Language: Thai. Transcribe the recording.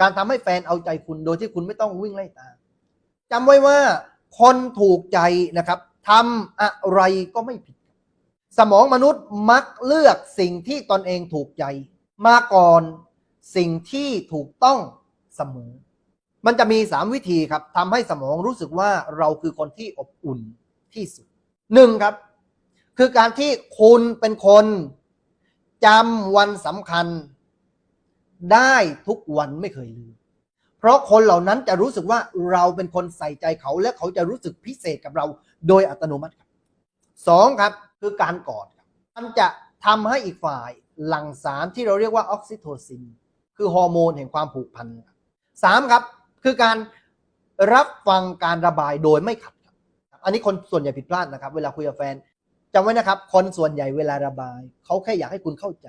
การทำให้แฟนเอาใจคุณโดยที่คุณไม่ต้องวิ่งไล่ตามจำไว้ว่าคนถูกใจนะครับทำอะไรก็ไม่ผิด สมองมนุษย์มักเลือกสิ่งที่ตนเองถูกใจ มาก่อนสิ่งที่ถูกต้องเสมอ มันจะมี3วิธีครับทำให้สมองรู้สึกว่าเราคือคนที่อบอุ่นที่สุดหนึ่งครับ คือการที่คุณเป็นคนจำวันสำคัญ ได้ทุกวันไม่เคยลืม เพราะคนเหล่านั้นจะรู้สึกว่าเราเป็นคนใส่ใจเขาและเขาจะรู้สึกพิเศษกับเราโดยอัตโนมัติครับสองครับคือการกอดครับมันจะทำให้อีกฝ่ายหลั่งสารที่เราเรียกว่าออกซิโทซิน คือฮอร์โมนแห่งความผูกพันสามครับ คือการรับฟังการระบายโดยไม่ขัดครับ อันนี้คนส่วนใหญ่ผิดพลาดนะครับ เวลาคุยกับแฟนจำไว้นะครับ คนส่วนใหญ่เวลาระบาย เขาแค่อยากให้คุณเข้าใจ